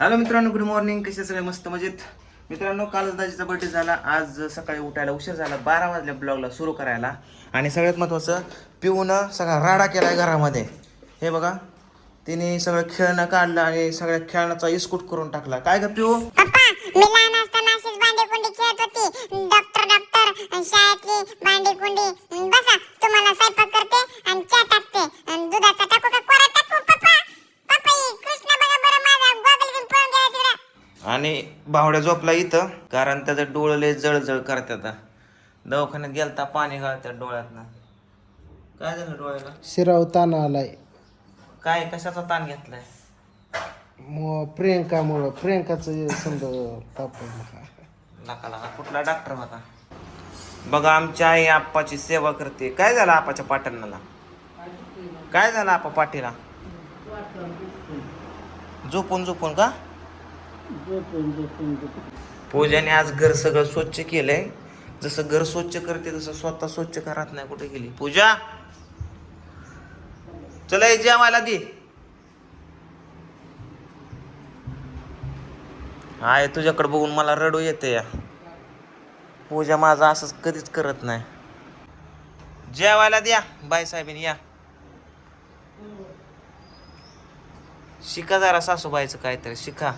Hello मित्रांनो good morning कसे सगळे? मस्त मजेत? मित्रांनो कालच दाजीचा बर्थडे झाला. आज सकाळी उठायला उशीर झाला. बारा वाजल्या ब्लॉगला सुरू करायला. आणि सगळ्यात महत्त्वाचं पिऊनं सगळा राडा केलाय घरामध्ये. हे बघा तिने सगळं खेळणं काढलं आणि सगळ्या खेळण्याचा इस्कूट करून टाकला. काय ग पिऊ? मी लहान असताना अशीच भांडी कुंडी खेळत होती. डॉक्टर डॉक्टर शाळेतली भांडी कुंडी बसा तुम्हाला स्वयंपाक करते आणि चहा टाकते दुधाचा टाकू पप्पा पप्पा ही कृष्ण बघा बरं माझा गॉगल घेऊन पळून गेला तिकडं आणि भावड्या झोपला इथं कारण त्याचं डोळं लय जळजळ करतात दवाखान्यात गेलता पाणी घालतात डोळ्यातनं. काय झालं डोळ्याला? शिराव ताण आलाय. काय कशाचा ताण घेतलाय? मग प्रियंकामुळं प्रियंकाचं समजा तापवलं नका नका कुठला डॉक्टर होता? बघा आमच्या आई आप्पाची सेवा करते. काय झालं आपाच्या पाटणाला? काय झालं आपा पाठीला झोपून झोपून का? पूजाने आज घर सगळं स्वच्छ केलंय. जसं घर स्वच्छ करते तसं स्वतः स्वच्छ करत नाही कुठे गेली? पूजा! चला हे जेवायला दे आहे तुझ्याकडे बघून मला रडू येते या. पूजा माझा असंच कधीच करत नाही. जेवायला द्या बायसाहेबीन या. शिका जरा सासूबाईचं काहीतरी शिका.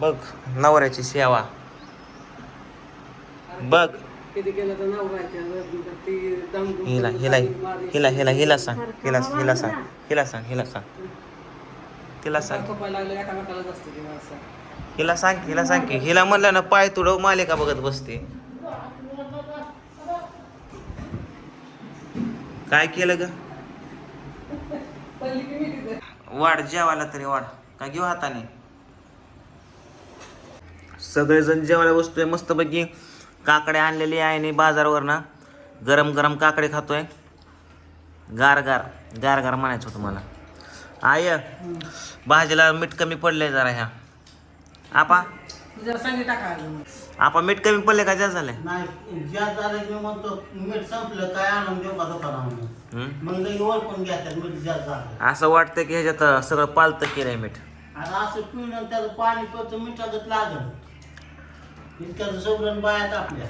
बघ नवऱ्याची सेवा. बघ. हिला हिला हिला हिला हिला सांग हिला हिला सांग हिला सांग हिला सांग. तिला सांग. हिला सांग हिला सांग की हिला म्हणलं ना पाय तुडव मालिका बघत बसते. काय केलं ग? वाढ जेवायला तरी वाढ. का घेऊ हाताने? सगळेजण जेवायला बसतोय मस्तपैकी काकडे आणलेली आहे बाजारावर ना गरम गरम काकडे खातोय. गार गार गार गार म्हणायचं होतं मला. आय भाजीला मीठ कमी पडलंय जरा ह्या. आपा? आपा मीठ कमी पडले का? जास्त झालंय. नाही ज्या झालं मी म्हणतो मीठ संपलं काय आणून देऊ का दुकानामध्ये हम्म? मग लई ओळखून घेतात मीठ जास्त झालं असं वाटतं की ह्याच्यात सगळं पालतं केलंय मीठ. आणि असं पिणं त्याचं पाणी लागल. बायात आपल्या.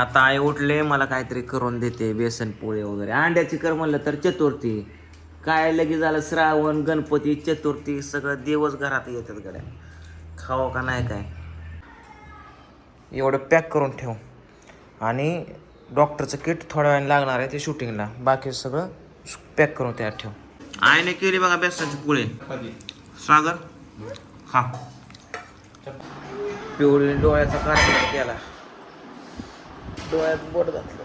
आता आई उठले मला काहीतरी करून देते बेसन पोळी वगैरे. अंड्याची कर म्हणलं तर चतुर्थी. काय लगेच झालं श्रावण गणपती चतुर्थी सगळं दिवस घरात येतात गड्या. खावं का नाही काय? एवढं पॅक करून ठेव. आणि डॉक्टरचं किट थोड्या वेळाने लागणार आहे ते शूटिंगला. बाकी सगळं पॅक करून तयार ठेव. आईने केली बघा बेसनाची पोळी. सागर? खा. पिवळी डोळ्याचा कार्यक्रम केला. डोळ्यात बोट घातलं.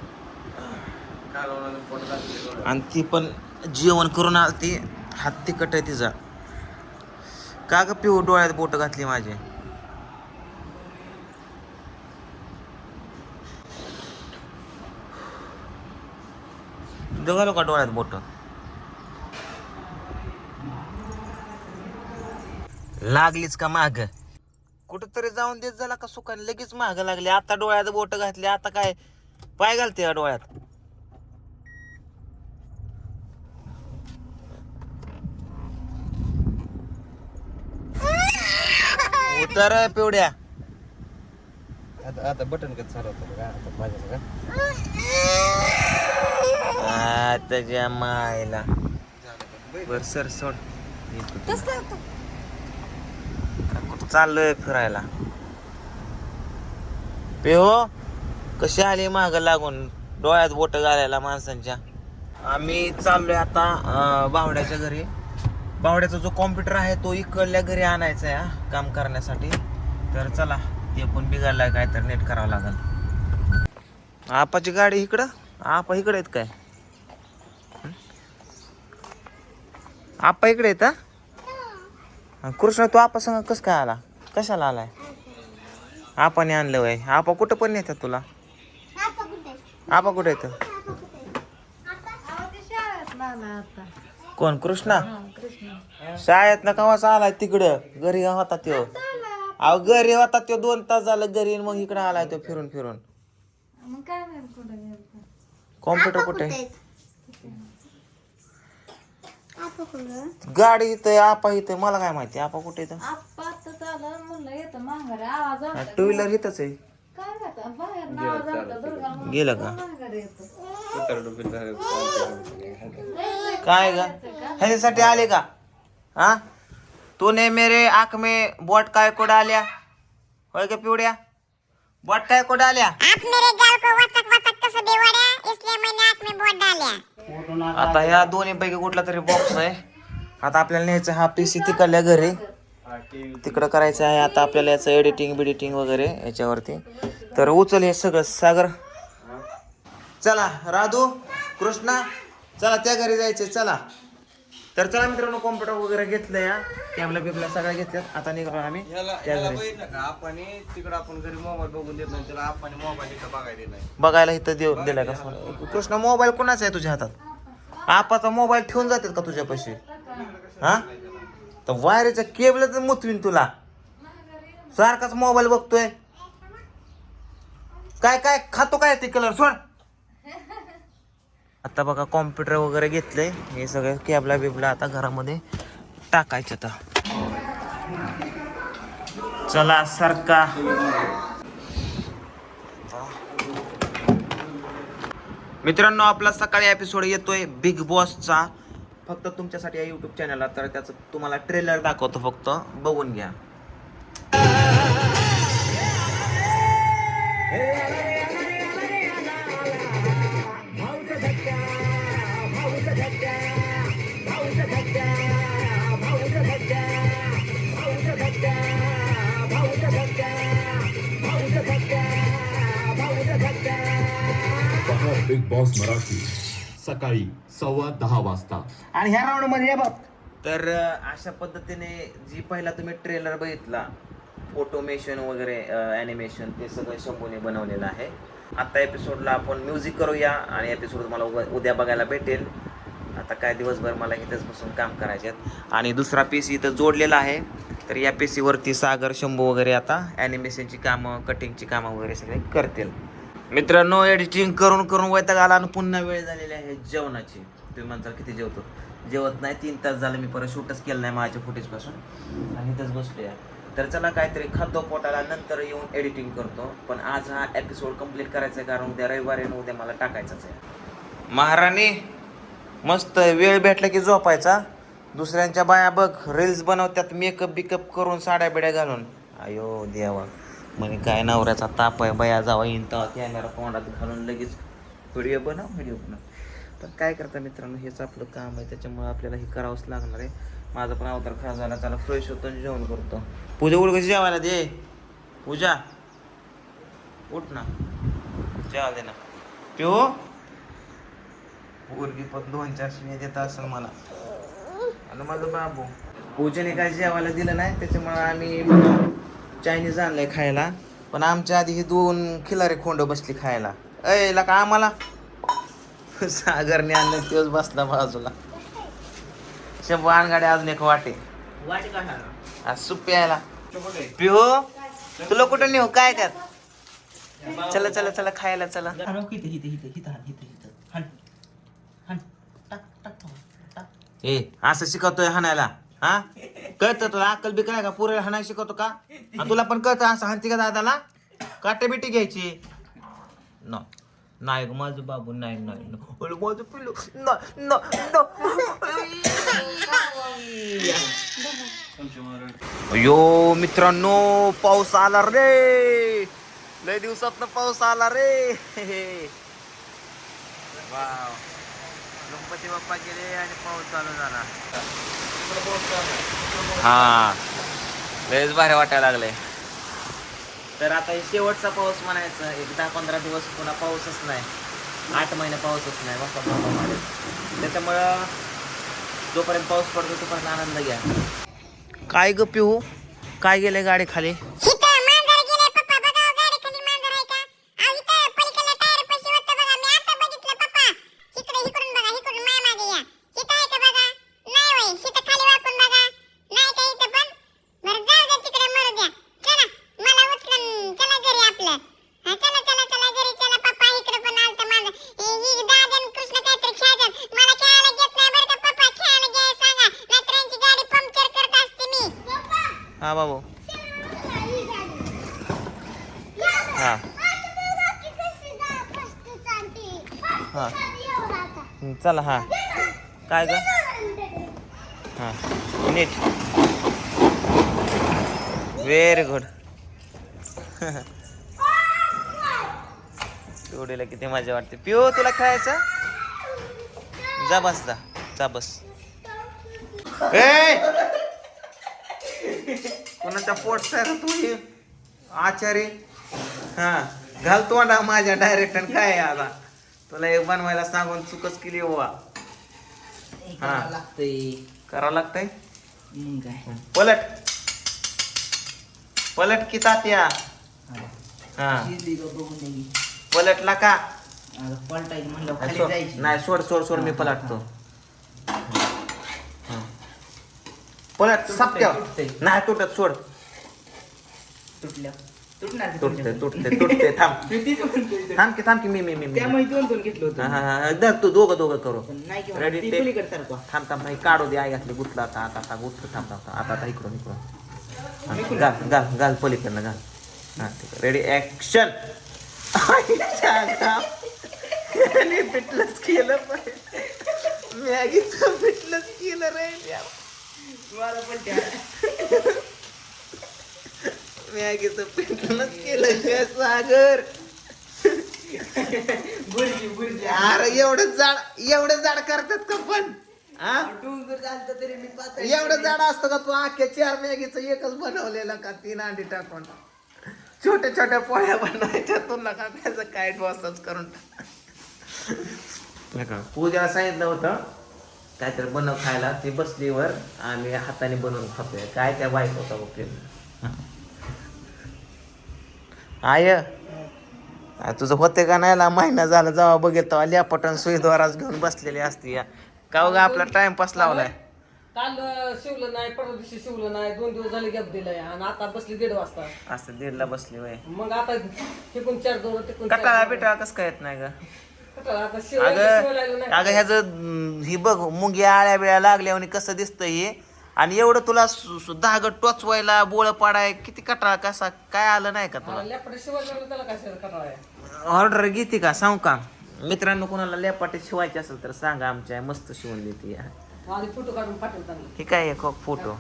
आणि ती पण जेवण करून आलती हात तिकट आहे तिचा. का ग पिऊ डोळ्यात बोट घातली माझी? जगालो का डोळ्यात बोट? लागलीच का माग? कुठंतरी जाऊन देत झाला का सुखाने लगेच माग लागली. आता डोळ्यात बोट घातली. आता काय? पाय घालते या डोळ्यात. उतर आहे पिवड्या. आता आता बटन कसं चालवतं का? आता माझ्या त्याच्या मायला बर सर सोड. चाललोय फिरायला. पेहो कशी आली माग लागून? डोळ्यात बोट घालायला माणसांच्या. आम्ही चाललोय आता बावड्याच्या घरी. बावड्याचा जो कॉम्प्युटर आहे तो इकडल्या घरी आणायचा आहे काम करण्यासाठी. तर चला ते पण बिघडलाय काय तर नेट करावं लागेल. आपाची गाडी इकडं? आपा इकडे आहेत काय? आपा इकडे येत कृष्ण तू आपा सांग कस काय आला? कशाला आलाय? आपाने आणलं वय. आपा कुठं पण नेतात तुला. आपा कुठे येत कोण? कृष्णा? शाळेत ना कवाच आलाय तिकडं? घरी होता त्यो. अहो घरी होता त्यो. दोन तास झालं घरी मग इकडं आलाय तो फिरून फिरून. कॉम्प्युटर कुठे गाडी इथं आपा इथं. मला काय माहिती आपा कुठे इथं? आप्पा आलं म्हणलं येतं माघारी आवाज आला टू व्हीलर इथंच आहे. काय बाहेर दुर्गा गेलं का? माघारी येतो. काय ग? ह्याच्यासाठी आले का? हा? तूने मेरे आंख में बोट काय को डाल्या होय का पिवड्या? बोट काय को डाल्या आप मेरे गाल को वचक वचक आता ह्या दोन्ही पैकी कुठला तरी बॉक्स आहे. आता आपल्याला न्यायचं हा पीसी तिकडल्या घरी. तिकडं करायचं आहे आता आपल्याला याचं एडिटिंग बिडिटिंग वगैरे याच्यावरती. तर उचल हे सगळं सागर. चला राधू कृष्णा चला त्या घरी जायचे चला. तर चला मित्रांनो कॉम्प्युटर वगैरे घेतलं या कॅबला बिबला सगळ्या घेतल्यात. आता निघालो आम्ही. ह्याला त्या ह्याला घरी. बघितलं का आपण तिकडं आपण घरी मोबाईल बघून देत नाही त्याला आपण मोबाईल इथं बघायला इथं देऊ दिलाय का फोन कृष्णा मोबाईल कोणाचा आहे तुझ्या हातात? आपाचा मोबाईल ठेवून जातात का तुझ्यापाशी हा? तर वायरीचा केबल तर मुतवीन तुला. सारखाच मोबाईल बघतोय. काय काय खातो काय ते कलर सोड. आता बघा कॉम्प्युटर वगैरे घेतलंय. हे सगळं कॅबला बिबला आता घरामध्ये टाकायचं आता. चला सारखा मित्रांनो आपला सकाळी एपिसोड येतोय बिग बॉसचा फक्त तुमच्यासाठी या युट्यूब चॅनलला तर त्याचं तुम्हाला ट्रेलर दाखवतो फक्त. बघून घ्या. Bigg Boss Marathi. सकाळी सव्वा दहा वाजता. आणि ह्या राऊंडमध्ये हे बघ. तर अं, अशा पद्धतीने जी पहिला तुम्ही ट्रेलर बघितला फोटोमेशन वगैरे ॲनिमेशन ते सगळं शंभूने बनवलेलं आहे. आत्ता एपिसोडला आपण म्युझिक करूया आणि एपिसोड तुम्हाला उग- उद्या बघायला भेटेल. आता काय दिवसभर मला इथंच बसून काम करायचे आहेत. आणि दुसरा पी सी इथं जोडलेला आहे. तर या पी सीवरती सागर शंभू वगैरे आता ॲनिमेशनची कामं कटिंगची कामं वगैरे सगळे करतील. मित्रांनो एडिटिंग करून करून वैताग आला आणि पुन्हा वेळ झालेली आहे जेवणाची. तुम्ही म्हणता किती जेवतो? जेवत नाही तीन तास झालं मी परत शूटच केलं नाही माझ्या फुटेजपासून आणि इथंच बसलो आहे तर चला काहीतरी खातो पोटाला नंतर येऊन एडिटिंग करतो. पण आज हा एपिसोड कंप्लीट करायचा आहे कारण उद्या रविवारी उद्या मला टाकायचाच आहे. महाराणी मस्त वेळ भेटला की झोपायचा. दुसऱ्यांच्या बाया बघ रील्स बनवतात मेकअप बिकअप करून साड्या बिड्या घालून. अयो देवा. म्हणे काय नवऱ्याचा ताप आहे बया जावा येईन तेव्हा कॅमेरा तोंडात घालून लगेच व्हिडिओ बनव व्हिडिओ बनव. पण काय करता मित्रांनो हेच आपलं काम आहे. त्याच्यामुळे आपल्याला हे करावंच लागणार आहे. माझा पण अवतार खराब झाला. त्याला फ्रेश होतो आणि जेवण करतो. पूजा उठ कशी जेवायला दे? पूजा उठ ना. जेवा दे ना. पिओ पोरगी पण दोन चार शिव्या देत असेल मला. आणि माझं बाबू. पूजेने काय जेवायला दिलं नाही त्याच्यामुळे आम्ही चायनीज आणलंय खायला. पण आमच्या आधी ही दोन खिलारी खोंड बसली खायला. अय ला का आम्हाला. सागरने आणलं तेच बसला बाजूला. शंभू आणगाडे अजून एक वाटे. वाट का आज सूप प्यायला पिहो तुला कुठं नेऊ? काय त्यात चला चला चला खायला चला. ए असं शिकवतोय हाणायला. हा? कळतं तुला? अक्कल बी काय का? पुरे हाणायला शिकवतो का? आणि तुला पण कळतं असं हाणती का दादाला? काटे बिटी घ्यायची. न नाही ग माझं बाबू नाही नाही न. अरे माझं मित्रांनो पाऊस आला रे. लय दिवसात पाऊस आला रे. वाव. गणपती बाप्पा गेले आणि पाऊस चालू झाला. हा. लयच भारी वाटायला लागले तर आता हे शेवटचा पाऊस म्हणायचं एक दहा पंधरा दिवस पुन्हा पाऊसच नाही. आठ महिने पाऊसच नाही मारे त्याच्यामुळं जोपर्यंत पाऊस पडतो तोपर्यंत आनंद घ्या. काय ग पिहू? काय गेले गाडी खाली? हां बाबू. हां. हां. चला हां. काय गं? हां. नीट. व्हेरी गुड पिवडीला किती मजा वाटते. पिओ तुला खायचं? जा बस जा. जा बस. ए! कोणाच्या पोटचा आहे का तू हे? आचारी? हा घाल तोंडा माझ्या डायरेक्ट काय आता? तुला एक बनवायला सांगून चुकच केली वा हा लागतंय. करावं लागतंय? मग काय? पलट. पलट की तात्या. हा. शिजली का बघून नाही पलटला का आता पलटायची म्हणलं खाली सोड. जायची. नाही सोड सोड सोड मी पलटतो हा. पलट सप्त्या तुटतंय. नाही तुटत सोड. तुटल्या तुटणार की तुटते? तुटते तुटते थांब. मी तीच म्हणतोय. थांब की थांब की मी मी मी मी. त्यामुळे दोन दोन घेतलं होतं. धर तू दोघं दोघं करू. नाही सारखं थांब थांब नाही काढू दे आई घातली गुतला आता आता आता गुतलं थांब थांब थांब. आता आता इकडून इकडून. घाल घाल घाल पलीकडनं घाल. हा रेडी ऍक्शन पिटलंच केलं मॅगीचं पिटलंच केलं रे. मला पण त्या मॅगीचं पिटलंच केलं सागर? बुरजी बुरजी. अरे एवढं जाड एवढं जाड करतात का पण? हा डोंगर झालं तरी मी पातळ एवढं जाड असतं का तू? अख्ख्या चार मॅगीचं एकच बनवलेलं का? तीन अंडी टाकून. छोट्या छोट्या पोळ्या बनवायच्या तुला का त्याचं काय डोसच करून टाक. पूजाला सांगितलं होतं काहीतरी बनव खायला ती बसली वर आम्ही हाताने बनवून खातोय. काय त्या बायकोचा उपयोग? आय तुझं होते का नाही? ला महिना झाला जेव्हा बघेल तेव्हा ल्यापटन सुईद्वाराच घेऊन बसलेली असती या. का ग आपला टाइमपास लावलाय? काल शिवलं नाही परवा दिवशी शिवलं नाही. दोन दिवस झाले गॅप दिलाय. आणि आता बसली दीड वाजता. असं दीडला बसली वय. मग आता तिकून चार दोन तिकून कटाळा. बिटाळा कसं काय येत नाही ग? अगं अगं ह्याचं ही बघ मुंग्या आळ्या बिळ्या लागल्या आणि कसं दिसतं हे. आणि एवढं तुला सु- सु- दहागट टोचवायला बोळ पाडाय किती कटाळा कसा काय आलं नाही का तुला? आहे? ऑर्डर घेते का? सांगू का? मित्रांनो कोणाला लेपाटे शिवायचे असेल तर सांगा आमच्या मस्त शिवून देते फोटो काढून हे काय एक फोटो?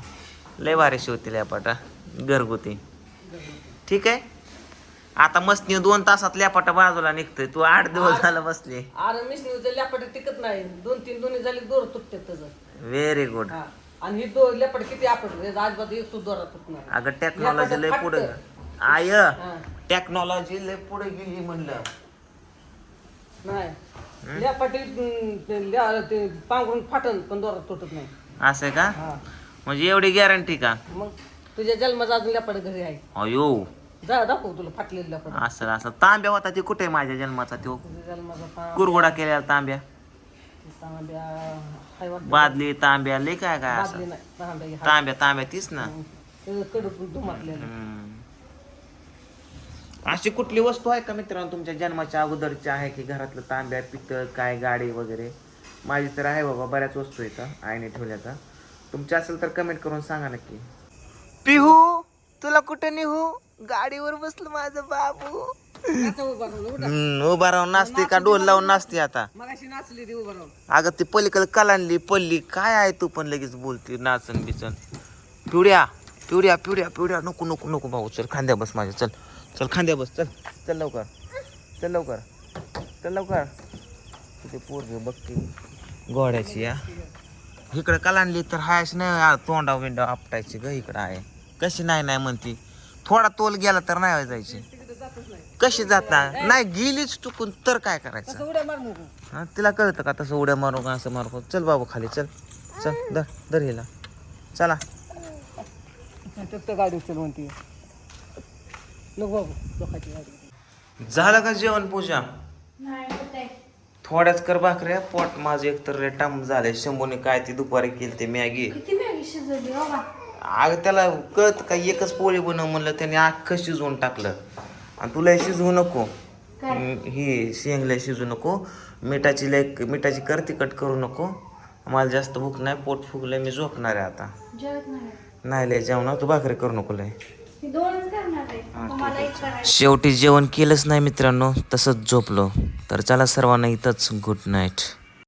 लय भारी शिवते लेपाटा घरगुती. ठीक आहे? आता मस्त दोन तासात लेपाटा बाजूला निघतोय. तू आठ दिवस झालं बसली अरे मिशनीचं लॅपटॉप टिकत नाही. दोन तीन दोन्ही झाले दोर तुटते त्याचं व्हेरी गुड हा. आणि ही दो लॅपटॉप किती आपण अजिबात एक सुद्धा दोरा तुटणार अगं टेक्नॉलॉजी लय पुढे. आय हा. टेक्नॉलॉजी लय पुढे गेली म्हणलं. नाही. ते पांघरून फाटन पण दोरा तुटत नाही. असं आहे का? हा. म्हणजे एवढी गॅरंटी का? मग तुझ्या जन्माचा अजून लॅपटॉप घरी आहे. अयो. जा दाखव तुला फाटलेलं लॅपटॉप असं असं. तांब्या होता ते कुठे माझ्या जन्माचा तो? तुझ्या जन्माचा कुरगुडा केलेला तांब्या. तांब्या हाय वाटतं. बादली तांब्या लय काय काय बादली असं नाही तांब्या ही हाय. तांब्या तांब्या तीच ना. हम्म. अशी कुठली वस्तू आहे का मित्रांनो तुमच्या जन्माच्या अगोदरची आहे की घरातलं तांब्या पितळ काय गाडी वगैरे? माझी तर आहे बाबा बऱ्याच वस्तू इथं आईने ठेवल्या तर तुमच्या असेल तर कमेंट करून सांगा नक्की. पिहू तुला कुठे निहू? गाडीवर बसलं माझं बाबू. नाचा उभा राहून उठा. हम्म, उभा राहून नाचते का? डोल लावून नाचते आता. मगाशी नाचली ती उभा राहून. अगं ती पलीकडे कलांडली पल्ली काय आहे तू पण लगेच बोलते नाचन बिचन. पिवड्या पिवड्या पिवड्या पिवड्या. नको नको नको भाऊ चल खांद्या बस माझ्या चल चल खांद्या बस चल चल लवकर चल लवकर चल लवकर. तिथे पोरगी बघते घोड्याची या इकडे कलांडली तर हायच नाही आ, तोंडा विंडा आपटायची ग इकडं आहे. कशी नाही नाही म्हणती. थोडा तोल गेला तर नाही जायची. कशी जाता? नाही गेलीच चुकून तर काय करायचं? हा तिला कळतं का तसं उड्या मारू का असं मारू? चल बाबू खाली चल. चल दर दर हिला. चला. गाडी म्हणते. झालं का जेवण पूजा? थोड्याच कर भाकऱ्या पोट माझं एकतर लय टाम झालंय. शंभूने काय ती दुपारी केली ते मॅगी. अगं त्याला कळत का एकच पोळी बनव म्हणलं त्याने अख्खं शिजवून टाकलं. आणि तुला शिजवू नको. ही शेंगल्या शिजवू नको. मिठाची लय मिठाची कर तिखट करू नको. मला जास्त भूक नाही पोट फुगलंय मी झोपणार आहे आता. नाही. लय जेवणा तू भाकरी करू नको लय. शेवटी जेवण केलंच नाही मित्रांनो तसंच झोपलो. तर चला सर्वांना इथंच गुड नाईट